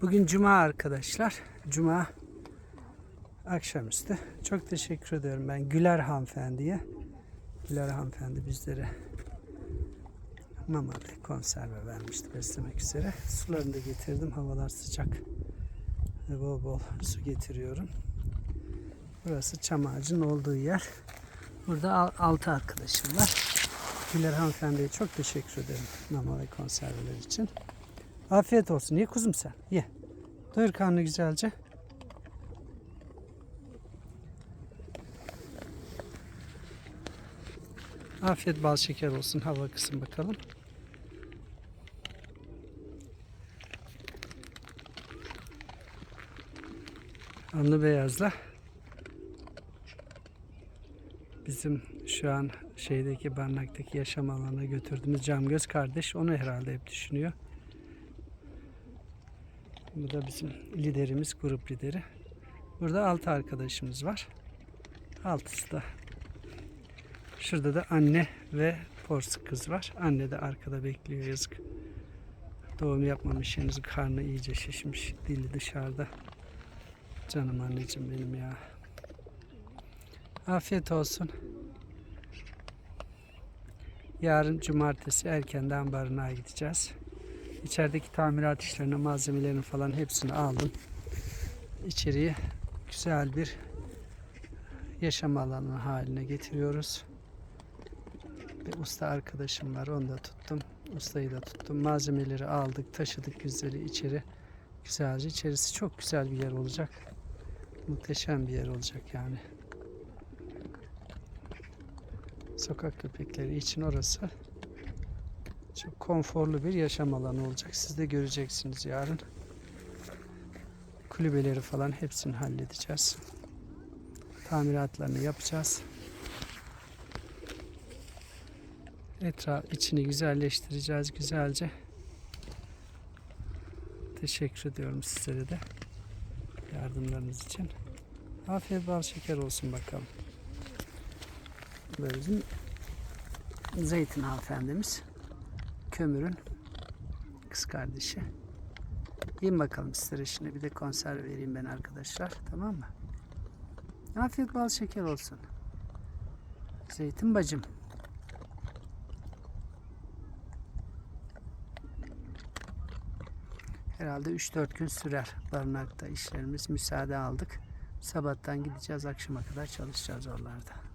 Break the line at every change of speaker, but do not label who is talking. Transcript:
Bugün cuma arkadaşlar. Cuma akşamüstü. Çok teşekkür ediyorum ben Güler hanımefendiye. Güler hanımefendi bizlere mama ve konserve vermişti beslemek üzere. Sularını da getirdim. Havalar sıcak. Ve bol bol su getiriyorum. Burası çam ağacının olduğu yer. Burada al- altı arkadaşım var. Güler hanımefendiye çok teşekkür ederim mama ve konserveler için. Afiyet olsun. Ye kuzum sen. Ye. Doyur karnını güzelce. Afiyet bal şeker olsun. Hava kısın bakalım. Anlı beyazla bizim şu an şeydeki barınaktaki yaşam alanına götürdüğümüz Camgöz kardeş onu herhalde hep düşünüyor. Bu da bizim liderimiz, grup lideri. Burada altı arkadaşımız var. Altısı da. Şurada da anne ve porsuk kız var. Anne de arkada bekliyor yazık. Doğum yapmamış henüz karnı iyice şişmiş. Dili dışarıda. Canım anneciğim benim ya. Afiyet olsun. Yarın cumartesi erkenden barınağa gideceğiz. İçerideki tamirat işlerini, malzemelerini falan hepsini aldım. İçeriği güzel bir yaşam alanı haline getiriyoruz. Bir usta arkadaşım var, onu da tuttum. Ustayı da tuttum. Malzemeleri aldık, taşıdık güzeli içeri. Güzelce içerisi çok güzel bir yer olacak. Muhteşem bir yer olacak yani. Sokak köpekleri için orası çok konforlu bir yaşam alanı olacak. Siz de göreceksiniz yarın. Kulübeleri falan hepsini halledeceğiz. Tamiratlarını yapacağız. Etraf içini güzelleştireceğiz güzelce. Teşekkür ediyorum sizlere de yardımlarınız için. Afiyet bal şeker olsun bakalım. Böyle bizim Zeytin hanımefendimiz kömürün kız kardeşi. Yiyin bakalım sizlere şimdi bir de konserve vereyim ben arkadaşlar. Tamam mı? Afiyet bal şeker olsun. Zeytin bacım. Herhalde 3-4 gün sürer barınakta işlerimiz. Müsaade aldık. Sabahtan gideceğiz akşama kadar çalışacağız oralarda.